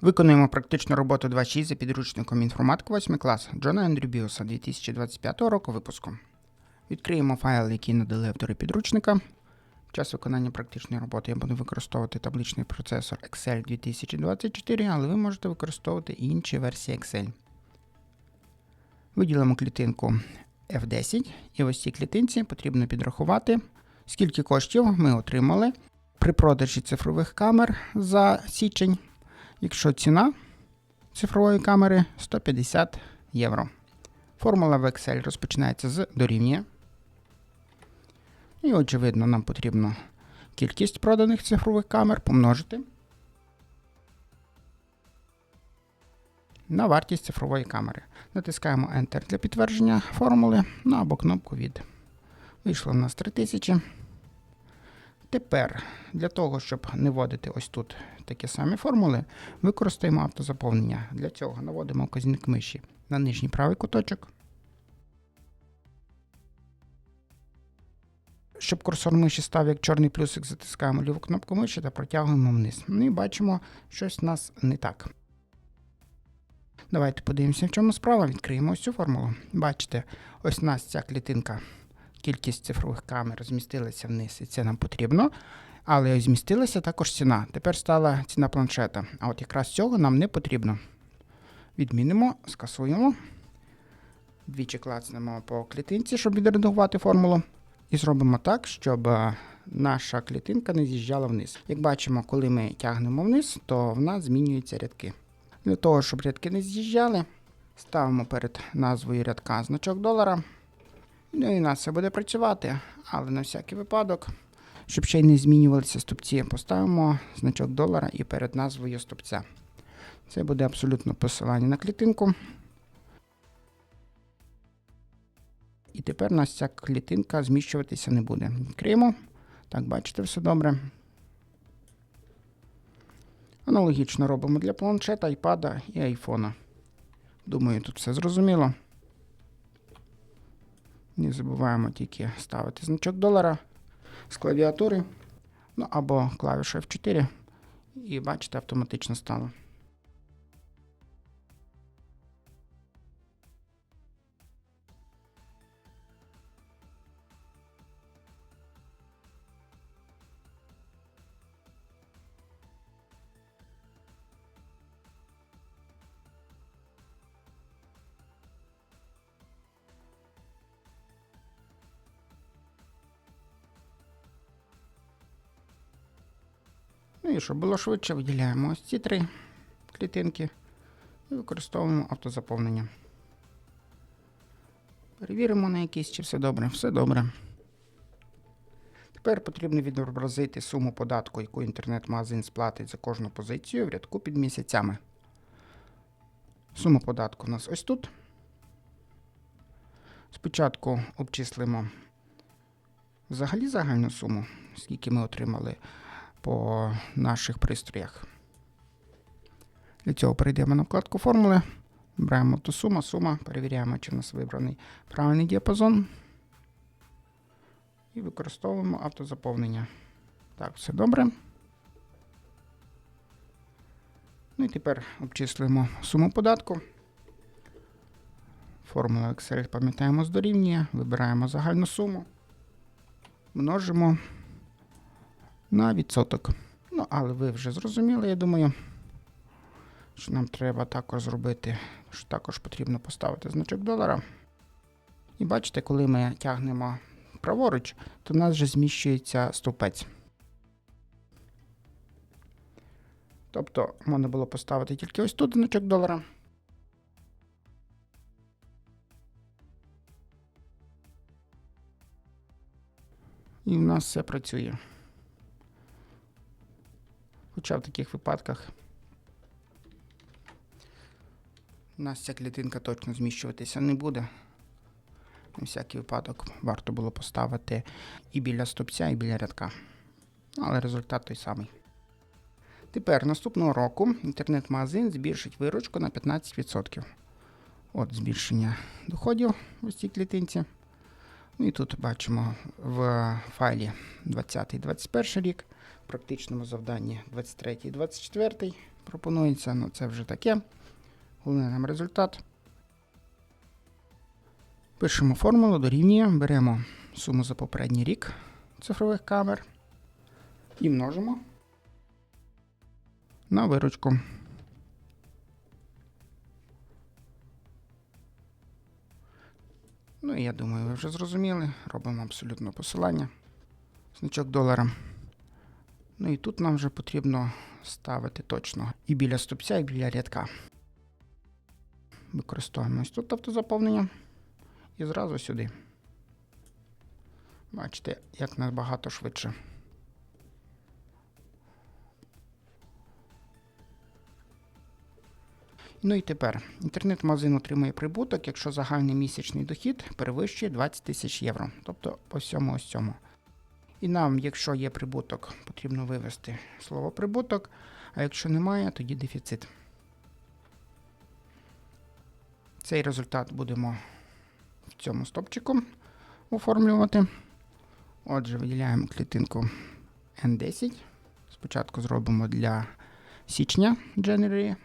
Виконуємо практичну роботу 2.6 за підручником інформатика 8 клас Джона Ендрюбіуса 2025 року випуску. Відкриємо файл, який надали автори підручника. В час виконання практичної роботи я буду використовувати табличний процесор Excel 2024, але ви можете використовувати інші версії Excel. Виділимо клітинку F10, і ось цій клітинці потрібно підрахувати, скільки коштів ми отримали при продажі цифрових камер за січень якщо ціна цифрової камери 150 євро. Формула в Excel розпочинається з дорівнює. І, очевидно, нам потрібно кількість проданих цифрових камер помножити на вартість цифрової камери. Натискаємо Enter для підтвердження формули ну, або кнопку від. Вийшло в нас 3000. Тепер для того, щоб не вводити ось тут такі самі формули, використаємо автозаповнення. Для цього наводимо вказівник миші на нижній правий куточок. Щоб курсор миші став як чорний плюсик, затискаємо ліву кнопку миші та протягуємо вниз. Ну і бачимо, щось у нас не так. Давайте подивимося, в чому справа. Відкриємо ось цю формулу. Бачите, ось у нас ця клітинка кількість цифрових камер змістилася вниз, і це нам потрібно. Але змістилася також ціна. Тепер стала ціна планшета. А от якраз цього нам не потрібно. Відмінимо, скасуємо. Двічі клацнемо по клітинці, щоб відредагувати формулу. І зробимо так, щоб е, наша клітинка не з'їжджала вниз. Як бачимо, коли ми тягнемо вниз, то в нас змінюються рядки. Для того, щоб рядки не з'їжджали, ставимо перед назвою рядка значок долара. Ну і нас все буде працювати, але на всякий випадок, щоб ще й не змінювалися стопці, поставимо значок долара і перед назвою стопця. Це буде абсолютно посилання на клітинку. І тепер у нас ця клітинка зміщуватися не буде. Відкриємо. Так, бачите, все добре. Аналогічно робимо для планшета, айпада і айфона. Думаю, тут все зрозуміло. Не забуваємо тільки ставити значок долара з клавіатури, ну або клавішу F4. І бачите, автоматично стало. Ну і щоб було швидше, виділяємо ось ці три клітинки і використовуємо автозаповнення. Перевіримо на якісь, чи все добре. Все добре. Тепер потрібно відобразити суму податку, яку інтернет-магазин сплатить за кожну позицію в рядку під місяцями. Сума податку у нас ось тут. Спочатку обчислимо взагалі загальну суму, скільки ми отримали по наших пристроях. Для цього перейдемо на вкладку формули, беремо ту суму, сума, перевіряємо, чи в нас вибраний правильний діапазон. І використовуємо автозаповнення. Так, все добре. Ну і тепер обчислюємо суму податку. Формула Excel пам'ятаємо з дорівнює, вибираємо загальну суму, множимо на відсоток. Ну, але ви вже зрозуміли, я думаю, що нам треба також зробити, що також потрібно поставити значок долара. І бачите, коли ми тягнемо праворуч, то в нас вже зміщується стовпець. Тобто можна було поставити тільки ось тут значок долара. І в нас все працює. Хоча в таких випадках у нас ця клітинка точно зміщуватися не буде. На всякий випадок варто було поставити і біля стопця, і біля рядка. Але результат той самий. Тепер наступного року інтернет-магазин збільшить виручку на 15%. От збільшення доходів у цій клітинці. Ну і тут бачимо в файлі 20-21 рік, в практичному завданні 23-24 пропонується, ну це вже таке. Головне нам результат. Пишемо формулу, дорівнює, беремо суму за попередній рік цифрових камер і множимо на виручку. Ну і я думаю, ви вже зрозуміли. Робимо абсолютно посилання. Значок долара. Ну і тут нам вже потрібно ставити точно і біля стопця, і біля рядка. Використовуємо ось тут автозаповнення і зразу сюди. Бачите, як набагато швидше. Ну і тепер інтернет-магазин отримує прибуток, якщо загальний місячний дохід перевищує 20 тисяч євро. Тобто по всьому ось цьому. І нам, якщо є прибуток, потрібно вивести слово прибуток, а якщо немає, тоді дефіцит. Цей результат будемо в цьому стопчику оформлювати. Отже, виділяємо клітинку N10. Спочатку зробимо для січня January.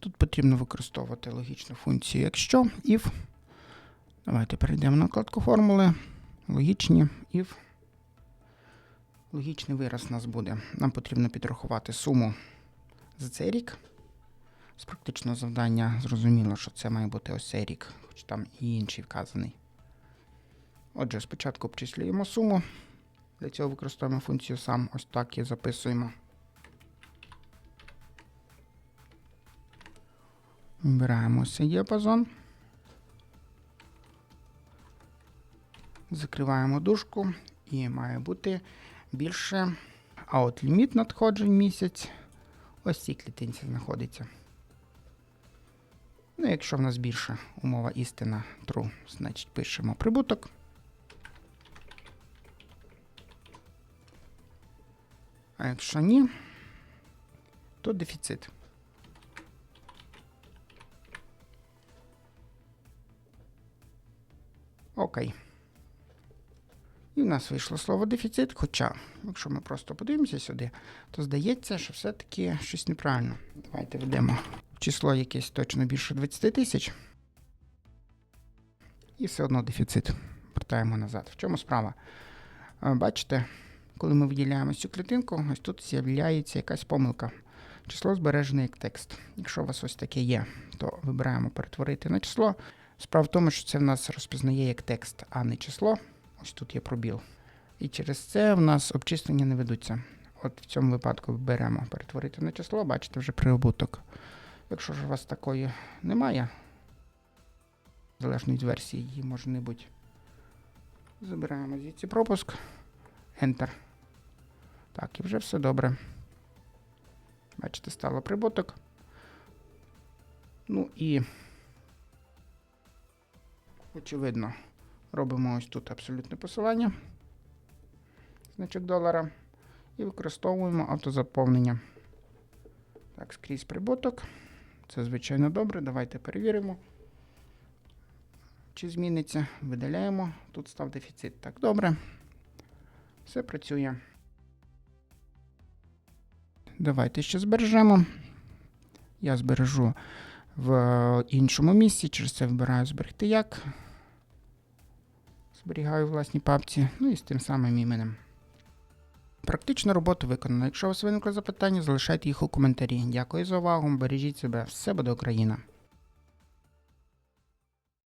Тут потрібно використовувати логічну функцію якщо, if. Давайте перейдемо на вкладку формули. Логічні if. Логічний вираз у нас буде. Нам потрібно підрахувати суму за цей рік. З практичного завдання зрозуміло, що це має бути ось цей рік, хоч там і інший вказаний. Отже, спочатку обчислюємо суму. Для цього використовуємо функцію сам. Ось так і записуємо. Вибираємо цей діапазон. Закриваємо дужку і має бути більше. А от ліміт надходжень місяць ось цій клітинці знаходиться. Ну, якщо в нас більше умова істина true, значить пишемо прибуток. А якщо ні, то дефіцит. Окей. І в нас вийшло слово дефіцит, хоча, якщо ми просто подивимося сюди, то здається, що все-таки щось неправильно. Давайте введемо число якесь точно більше 20 тисяч. І все одно дефіцит. Вертаємо назад. В чому справа? Бачите, коли ми виділяємо цю клітинку, ось тут з'являється якась помилка. Число збережене як текст. Якщо у вас ось таке є, то вибираємо перетворити на число. Справа в тому, що це в нас розпізнає як текст, а не число. Ось тут є пробіл. І через це в нас обчислення не ведуться. От в цьому випадку беремо перетворити на число, бачите вже прибуток. Якщо ж у вас такої немає, залежно від версії її може не бути. Забираємо звідси пропуск. Enter. Так, і вже все добре. Бачите, стало прибуток. Ну і, очевидно, робимо ось тут абсолютне посилання. Значок долара. І використовуємо автозаповнення. Так, скрізь прибуток. Це звичайно добре. Давайте перевіримо. Чи зміниться? Видаляємо. Тут став дефіцит. Так, добре. Все працює. Давайте ще збережемо. Я збережу в іншому місці, через це вибираю зберегти як. Зберігаю в власній папці, ну і з тим самим іменем. Практична робота виконана. Якщо у вас виникли запитання, залишайте їх у коментарі. Дякую за увагу. Бережіть себе. Все буде Україна!